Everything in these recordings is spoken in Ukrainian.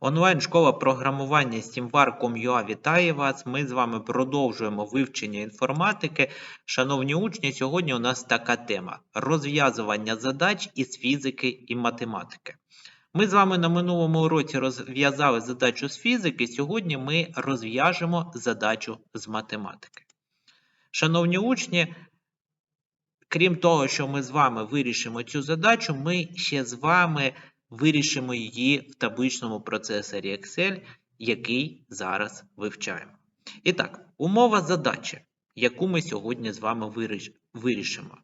Онлайн-школа програмування Steamvar.com.ua вітає вас. Ми з вами продовжуємо вивчення інформатики. Шановні учні, сьогодні у нас така тема: розв'язування задач із фізики і математики. Ми з вами на минулому уроці розв'язали задачу з фізики. Сьогодні ми розв'яжемо задачу з математики. Шановні учні, крім того, що ми з вами вирішимо цю задачу, ми ще з вами вирішимо її в табличному процесорі Excel, який зараз вивчаємо. І так, умова задачі, яку ми сьогодні з вами вирішимо.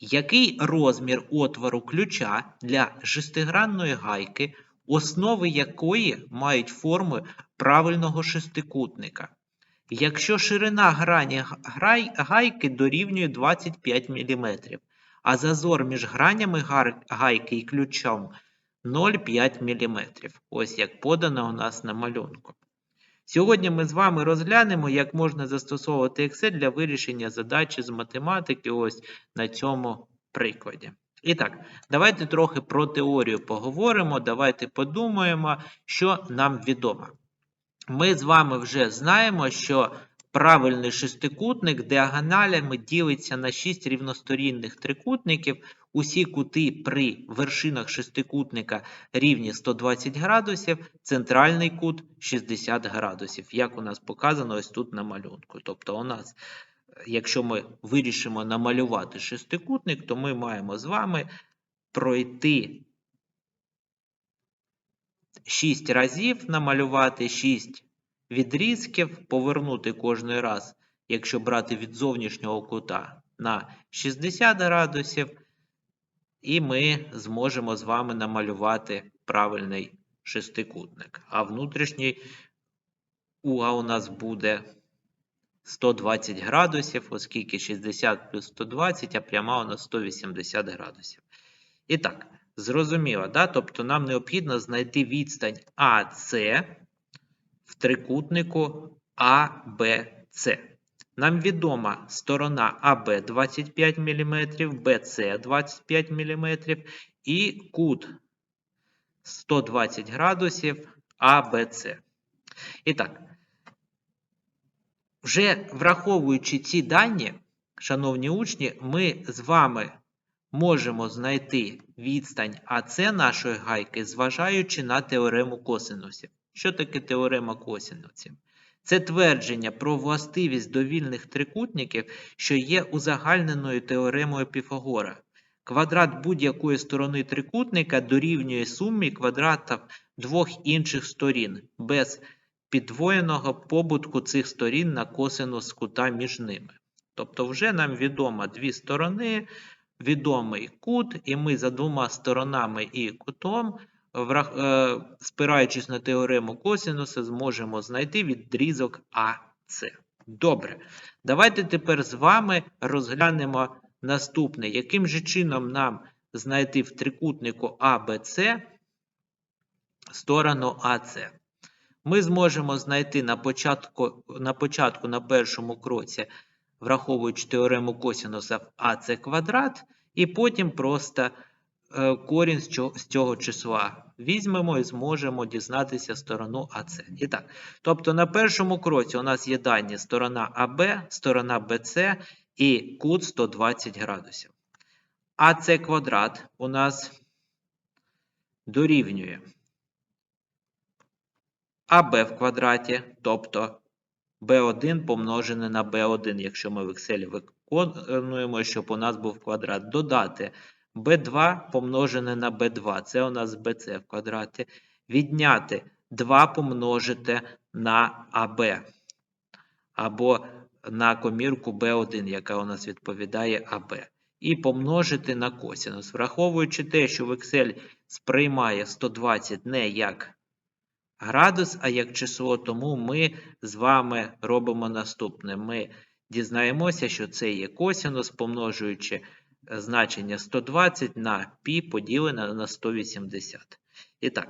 Який розмір отвору ключа для шестигранної гайки, основи якої мають форми правильного шестикутника? Якщо ширина грані гайки дорівнює 25 мм, а зазор між гранями гайки і ключом 0,5 мм. Ось як подано у нас на малюнку. Сьогодні ми з вами розглянемо, як можна застосовувати Excel для вирішення задачі з математики ось на цьому прикладі. І так, давайте трохи про теорію поговоримо, давайте подумаємо, що нам відомо. Ми з вами вже знаємо, що правильний шестикутник діагоналями ділиться на 6 рівносторінних трикутників. Усі кути при вершинах шестикутника рівні 120 градусів, центральний кут 60 градусів, як у нас показано ось тут на малюнку. Тобто у нас, якщо ми вирішимо намалювати шестикутник, то ми маємо з вами пройти 6 разів, намалювати 6 відрізків, повернути кожний раз, якщо брати від зовнішнього кута на 60 градусів, і ми зможемо з вами намалювати правильний шестикутник. А внутрішній угол у нас буде 120 градусів, оскільки 60 плюс 120, а пряма у нас 180 градусів. І так, зрозуміло, да? тобто нам необхідно знайти відстань АС в трикутнику ABC. Нам відома сторона АБ 25 мм, БЦ 25 мм і кут 120 градусів АБЦ. І так, вже враховуючи ці дані, шановні учні, ми з вами можемо знайти відстань АС нашої гайки, зважаючи на теорему косинусів. Що таке теорема косинусів? Це твердження про властивість довільних трикутників, що є узагальненою теоремою Піфагора. Квадрат будь-якої сторони трикутника дорівнює сумі квадратів двох інших сторін без підвоєного побутку цих сторін на косинус кута між ними. Тобто вже нам відомо дві сторони, відомий кут, і ми за двома сторонами і кутом, спираючись на теорему косинуса, зможемо знайти відрізок АС. Добре. Давайте тепер з вами розглянемо наступне. Яким же чином нам знайти в трикутнику ABC сторону АС? Ми зможемо знайти на початку, на початку, на першому кроці, враховуючи теорему косинуса в АС квадрат, і потім просто е, корінь з цього числа візьмемо і зможемо дізнатися сторону АС. І так, тобто на першому кроці у нас є дані сторона АБ, сторона БЦ і кут 120 градусів. АС квадрат у нас дорівнює АБ в квадраті, тобто b1 помножене на b1, якщо ми в Excel виконуємо, щоб у нас був квадрат. Додати b2 помножене на b2, це у нас bc в квадраті. Відняти 2 помножити на AB, або на комірку b1, яка у нас відповідає AB. І помножити на косинус. Враховуючи те, що в Excel сприймає 120 не як градус, а як число, тому ми з вами робимо наступне. Ми дізнаємося, що це є косинус, помножуючи значення 120 на пі поділене на 180. І так,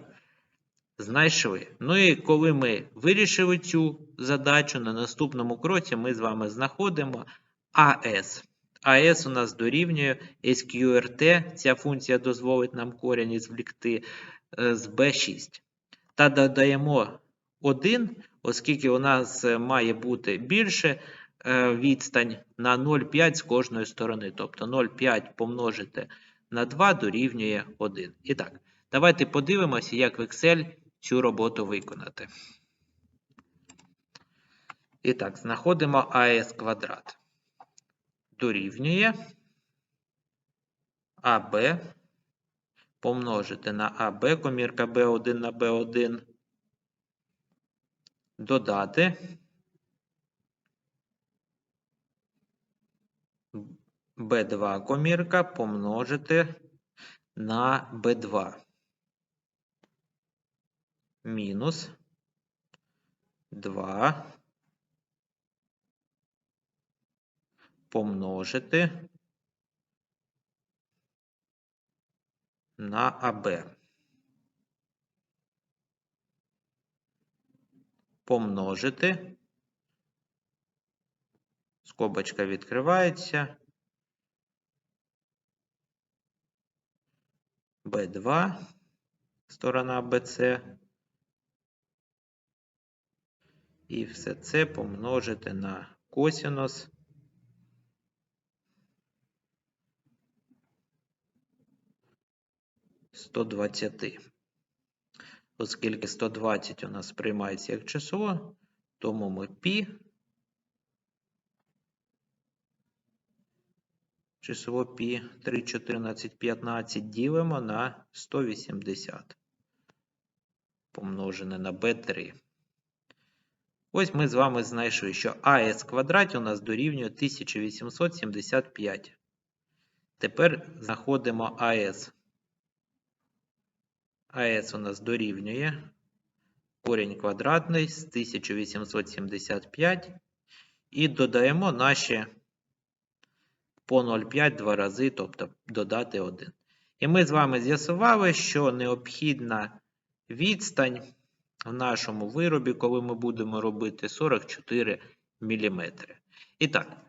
знайшли. Ну і коли ми вирішили цю задачу, на наступному кроці ми з вами знаходимо АС. АС у нас дорівнює SQRT. Ця функція дозволить нам корінь ізвлекти е, з B6. та додаємо 1, оскільки у нас е, має бути більше е, відстань на 0,5 з кожної сторони. Тобто 0,5 помножити на 2 дорівнює 1. І так, давайте подивимося, як в Excel цю роботу виконати. І так, знаходимо АС квадрат. Дорівнює АБ помножити на АБ, комірка Б1 на Б1, додати Б2 комірка помножити на Б2 мінус 2 помножити на АБ. Помножити. Скобочка відкривається. Б2, сторона БЦ. І все це помножити на косінус 120. Оскільки 120 у нас приймається як число, тому ми π число π 3, 14, 15 ділимо на 180 помножене на b3. Ось ми з вами знайшли, що АС квадраті у нас дорівнює 1875. Тепер знаходимо АС. АС у нас дорівнює корінь квадратний з 1875 і додаємо наші по 0,5 два рази, тобто додати 1. І ми з вами з'ясували, що необхідна відстань в нашому виробі, коли ми будемо робити 44 мм. І так,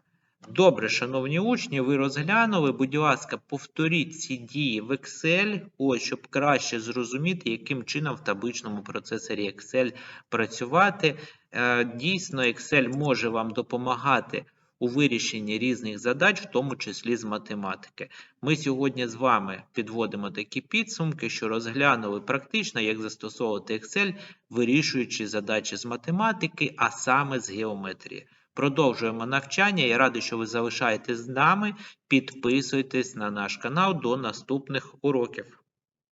Добре, шановні учні, ви розглянули. Будь ласка, повторіть ці дії в Excel, ось, щоб краще зрозуміти, яким чином в табличному процесорі Excel працювати. Е, Дійсно, Excel може вам допомагати у вирішенні різних задач, в тому числі з математики. Ми сьогодні з вами підводимо такі підсумки, що розглянули практично, як застосовувати Excel, вирішуючи задачі з математики, а саме з геометрії. Продовжуємо навчання. Я радий, що ви залишаєтесь з нами. Підписуйтесь на наш канал до наступних уроків.